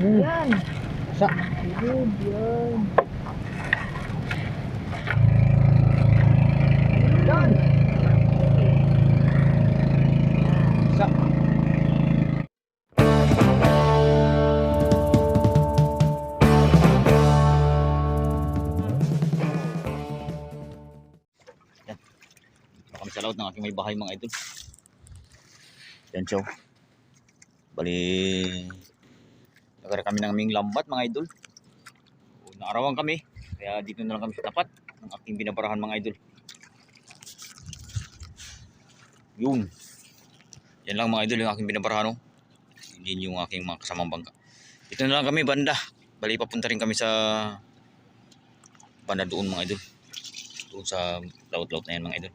Hmm. Yan. Sa. Good, yan. Yan. Sa. Kami sa laot ng aking may bahay mga idol. Yan oh. Bali, nagkara kami ng aming lambat mga idol. Naarawan kami, kaya dito na lang kami sa tapat ng aking binabarahan mga idol. Yun. Yan lang mga idol yung aking binabarahan. Oh. Hindi yung aking mga kasamang bangka. Dito na lang kami banda. Bali papunta rin kami sa banda doon mga idol. Doon sa laut-laut na yan mga idol.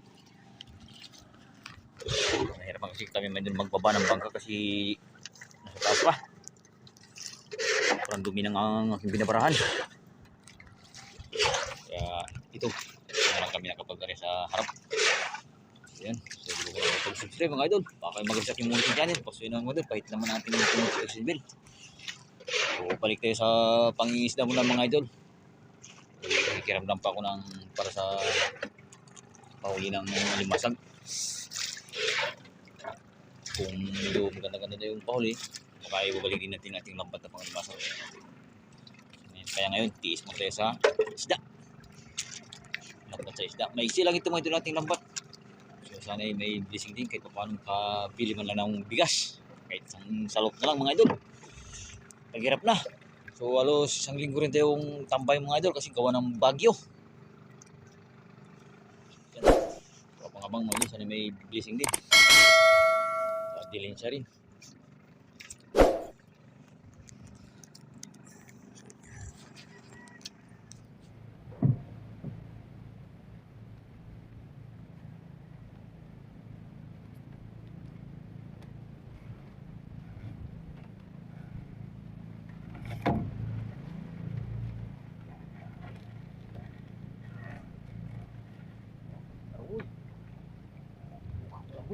Nahirapan kasi kami mga idol magbaba ng bangka kasi nasa taas pa. Sobrang dumi ng ang aking binabarahan. Kaya ito, na lang kami nakapag sa harap. Yan. So, hindi ko na pag-subscribe mga idol. Baka kayo mag-subscribe yung munting channel. Pasuyin naman mga idol. Kahit naman natin yung pumunta bell. So, balik tayo sa pangingisda muna mga idol. Nakikiramdam pa ako ng para sa pahuli ng limasag. Kung medyo maganda-ganda na yung pahuli, baka ibabalik din natin ating lambat na pang limasag. Kaya ngayon, tiis mo tayo sa isda. Lambat sa isda. May isi lang ito mga idol nating lambat. So sana ay may blessing din kahit paano makabili man lang ng bigas. Kahit isang salok na lang mga idol. Naghirap na. So halos isang linggo rin tayong tambay mga idol kasi gawa ng bagyo. Yan. Kapangabang mga idol sana may blessing din. So, dilin siya rin.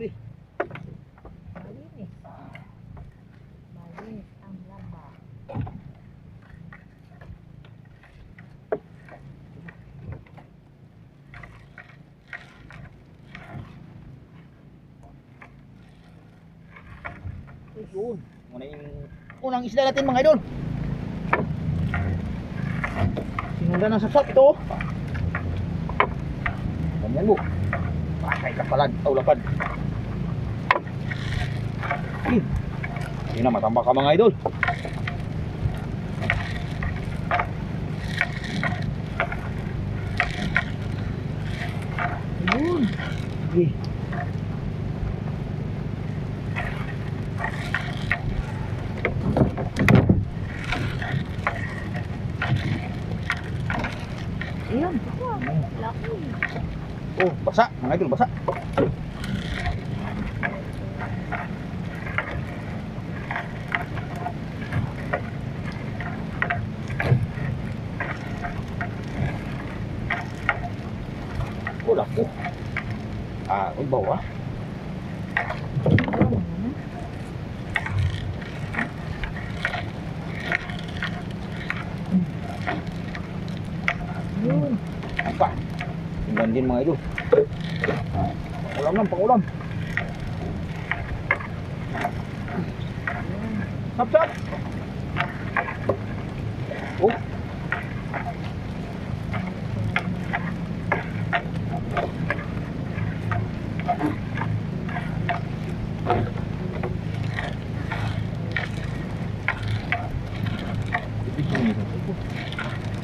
Huli. Malinis. Malinis ang lamba. Yun. Muna yung unang isda natin mga idol. Sinunda ng saksak ito. Ganyan mo. Bakay kapalag. Aw lapad. Hmm. Hindi na matambak ka mga idol. Yun. Sige. Ayan. Laki. Oh, basa. Mga idol, basa. Oh, laki. Ah, ang bawa. Yun. Apa? Tingnan din mga idol. Ulam lang, pang ulam. Sap, sap. Oh.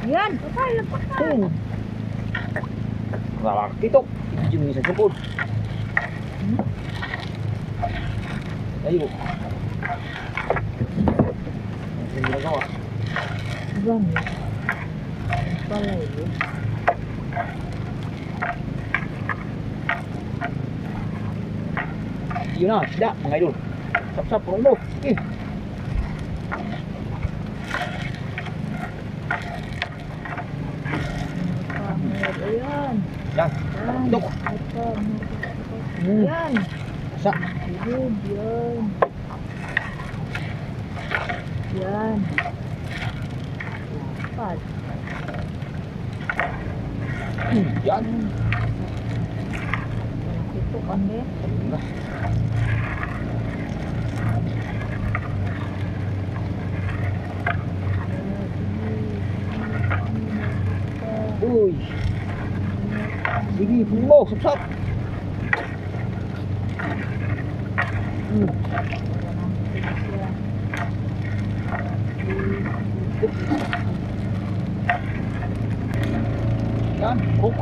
Yan. Patay. Patay. Oh. Lalak dito. Yung isa sa pod. Ayo. Ano ginagawa? Dami. Palay. eh. Yun na, sida, mga idol. Sap-sap, purong mo. Sige. Pangit. Ayan. Yan. Yan. Dok. Yan. Sa. Yan. Yan. Yan. Yan. Ito kami. Uy. Mo, sapsap. Yan, hook.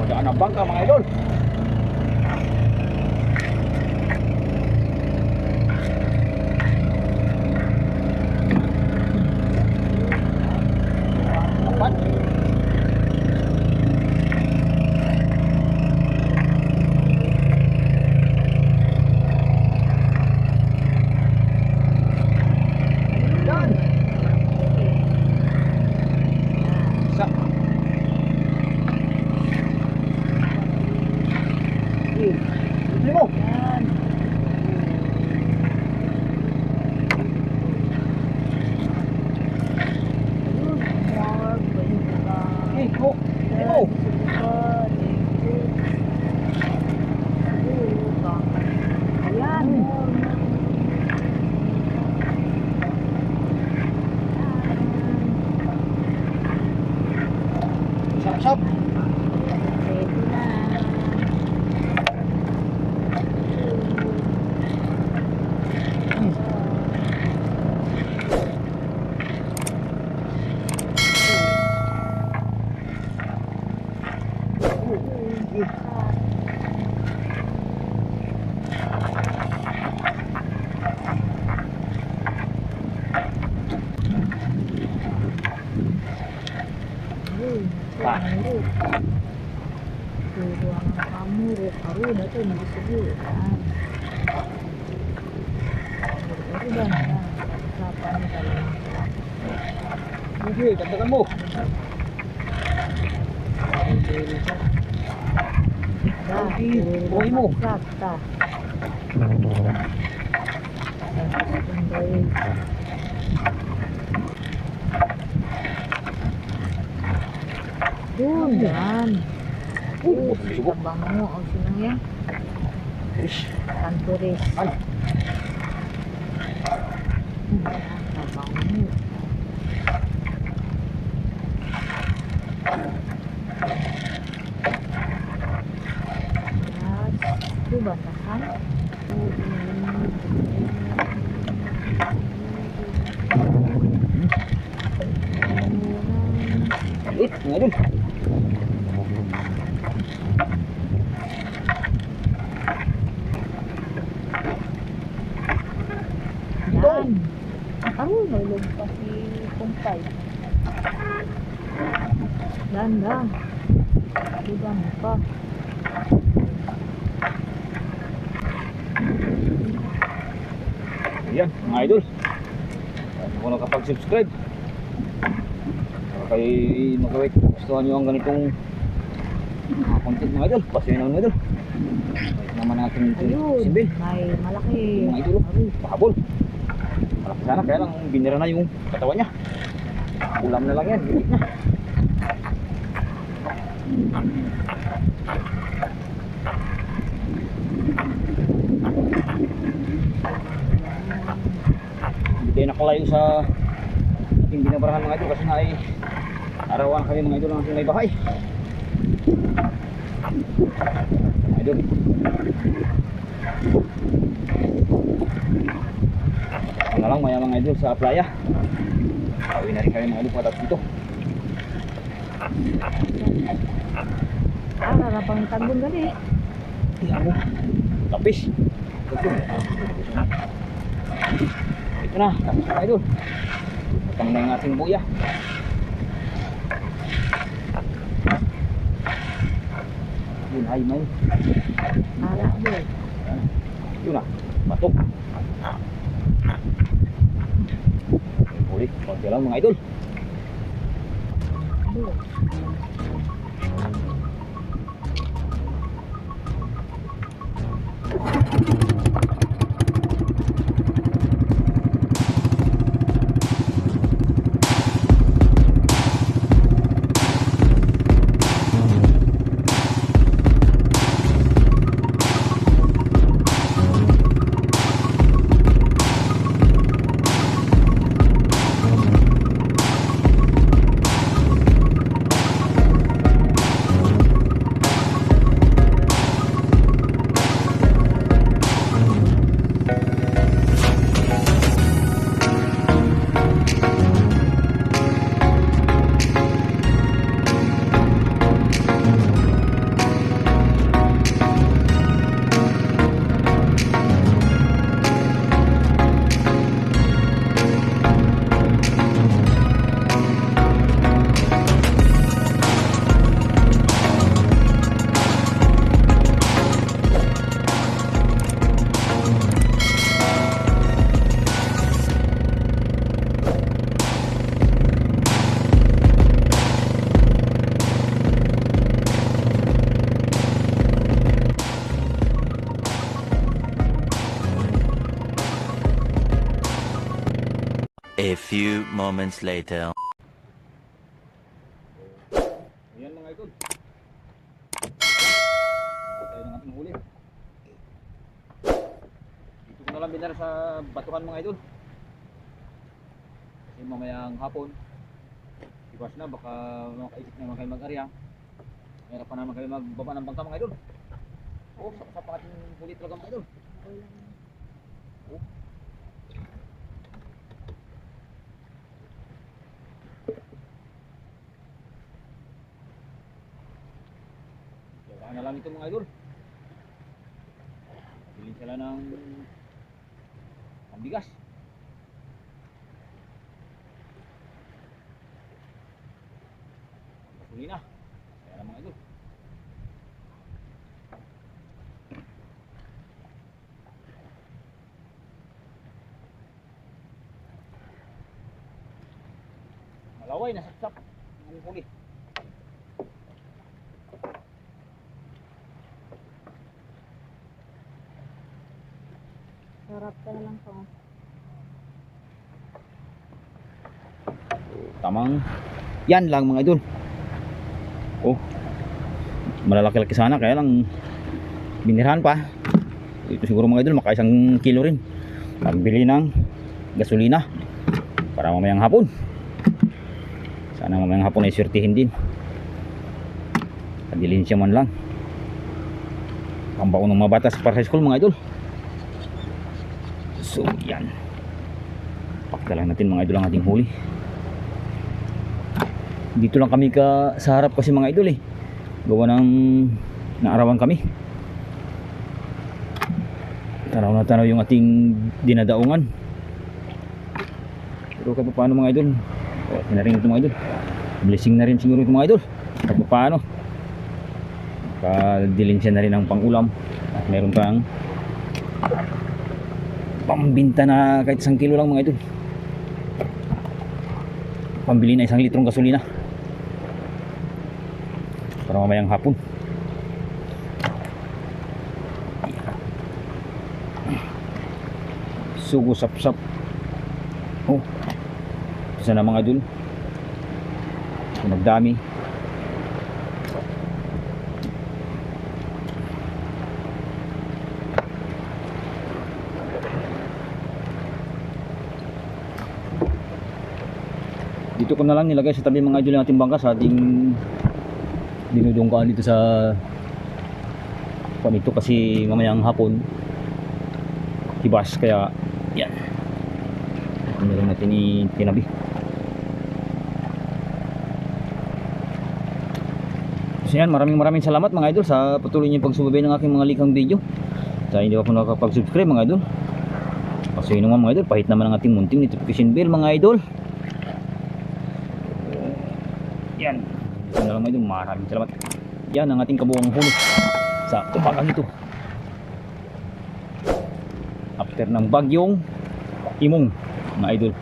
Padaan ang bangka mga idol. Apat. Yan. Isa. Eh, limo. Yan. Ayun, more pwede ka. Eh, hook. Limo. Ayan. Sap-sap. అందరూ అమ్మూరు కరువు నటు ముసుగు ఇది ఎంతకమ్ము పోయిము Yan. Uh, ang bango. Ang sinang yan. Tanturis. Ang. Itu Ayan, mga idol. Kung nakapag-subscribe. Para kayo mag-like. Gustuhan nyo ang ganitong mga content mga idol. Pasaya naman mga idol. Balik naman natin Ayun. simbil. May malaki. Mga idol, oh. pahabol. Malaki sana, kaya lang binira na yung katawan niya. Ulam na lang yan, bilik na. Nakalayo sa ating binabarahan mga idol kasi nga ay arawan kami mga idol ng ating may bahay. Mga idol. Na lang maya mga idol sa playa. Pauwi na rin kami mga idol patat dito. Ah, rarapang tagbon gali. Tingnan mo. Tapis. Ito. Ito na. Tapos mga idol. Patang na yung ating buya. Yun ay may. Ara yun. Yun na. Batok. Huli. Konti lang mga idol. A few moments later. Ayan mga idol. Tayo ng ating huli. Dito ko na lang binar sa batuhan mga idol. Kasi mamayang hapon. Iwas na baka makaisip naman kayo mag-arya. Meron pa naman kayo magbaba ng bangka mga idol. Oo, sa sa ating huli talaga mga idol. Kailangan na lang ito mga idol. Bilhin sila ng pambigas. Gasolina. Kaya na mga idol. Malaway, nasaksak. Ang huli. Sarap ka na lang po. Tamang yan lang mga idol. Oh. Malalaki-laki sana kaya lang binirhan pa. Ito siguro mga idol maka isang kilo rin. Pagbili ng gasolina para mamayang hapon. Sana mamayang hapon ay swertihin din. Kadilin siya man lang. Pambaon ng mga batas para sa school mga idol. So yan. Pakita lang natin mga idol ang ating huli. Dito lang kami ka sa harap kasi mga idol eh. Gawa ng naarawan kami. Tanaw na tanaw yung ating dinadaungan. Pero kahit paano mga idol o, tinaring ito mga idol. Blessing na rin siguro ito mga idol. Kahit paano kadilin siya na rin ang pangulam. At meron kang pambinta na kahit isang kilo lang mga idol. Pambili na isang litrong gasolina. Para mamayang hapon. Sugo sap sap. Oh isa na mga dul nagdami dito ko na lang nilagay sa tabi mga idol ng ating bangka sa ating dinudungkaan dito sa kung ito kasi mamayang hapon. Hibas kaya yan. Ito lang natin itinabi. So yan. Maraming maraming salamat mga idol sa patuloy niyong pagsubaybay ng aking mga likang video. Sa hindi pa po nakakapag-subscribe mga idol. Kasi yun naman mga idol pahit naman ang ating munting notification bell mga idol yan. Ito na lang idol. Maraming salamat. Yan ang ating kabuang huli sa umagang ito after ng bagyong imong mga idol